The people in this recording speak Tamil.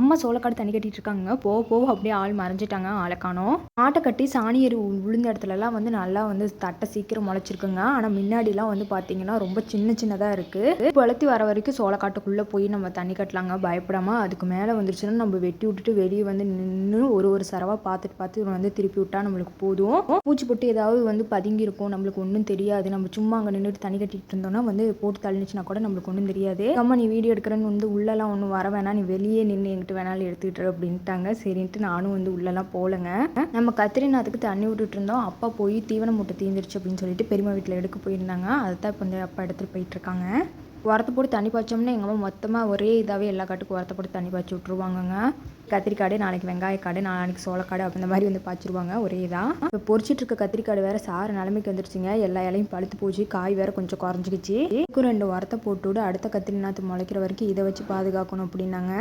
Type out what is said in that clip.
அம்மா சோளக்காடு தண்ணி கட்டிட்டு இருக்காங்க போக போக அப்படியே ஆள் மறைஞ்சிட்டாங்க ஆளை காணோம். ஆட்டை கட்டி சாணி எரு விழுந்த இடத்துலலாம் வந்து நல்லா வந்து தட்டை சீக்கிரம் முளைச்சிருக்குங்க. ஆனால் முன்னாடிலாம் வந்து பார்த்தீங்கன்னா ரொம்ப சின்ன சின்னதாக இருக்குது வளர்த்தி வர வரைக்கும் சோளக்காட்டுக்குள்ளே போய் நம்ம தண்ணி கட்டலாங்க. பயப்படாமல் அதுக்கு மேலே வந்துருச்சுன்னா நம்ம வெட்டி விட்டுட்டு வெளியே வந்து நின்று ஒரு ஒரு சரவா பார்த்துட்டு பார்த்து வந்து திருப்பி விட்டா நம்மளுக்கு போதும். பூச்சி போட்டு ஏதாவது வந்து பதுங்கி இருக்கும் நம்மளுக்கு ஒன்றும் தெரியாது. நம்ம சும்மா அங்கே நின்றுட்டு தண்ணி கட்டிட்டு இருந்தோம்னா வந்து போட்டு தள்ளிச்சுன்னா கூட நம்மளுக்கு ஒன்றும் தெரியாது. அம்மா நீ வீடியோ எடுக்கிறேன்னு வந்து உள்ளெல்லாம் ஒன்றும் வர வேணாம். நீ வெளியே நின்று எங்கிட்ட வேணாலும் எடுத்துக்கிட்டு அப்படின்ட்டாங்க. சரின்ட்டு நானும் வந்து உள்ளெல்லாம் போகலங்க. நம்ம கத்திரிநாத்துக்கு தண்ணி விட்டுட்டு இருந்தோம் அப்பா போய் தீவன மூட்டை தீந்துருச்சு அப்படின்னு சொல்லிட்டு பெரியம்மா வீட்டில் எடுக்க போயிருந்தாங்க. அதை தான் இப்போ வந்து அப்பா எடுத்துகிட்டு போயிட்டு இருக்காங்க உரத்தை போட்டு தண்ணி பாய்ச்சோம்னா எங்கள் அம்மா மொத்தமாக ஒரே இதாகவே எல்லா காட்டுக்கும் உரத்தை போட்டு தண்ணி பாய்ச்சி விட்ருவாங்கங்க கத்திரிக்காடு நாளைக்கு வெங்காயக்காடு நாளைக்கு சோளக்காடு அந்த மாதிரி வந்து பாய்ச்சிருவாங்க. ஒரே இதாக இப்போ பொறிச்சிட்டு இருக்க கத்திரிக்காடு வேற சாறு நிலைமைக்கு வந்துருச்சுங்க. எல்லா இலையும் பழுத்து போச்சு. காய் வேற கொஞ்சம் குறைஞ்சிக்கிச்சு. ரெண்டு உரத்தை போட்டு விடு. அடுத்த கத்திரி நாற்று முளைக்கிற வரைக்கும் இதை வச்சு பாதுகாக்கணும் அப்படின்னாங்க.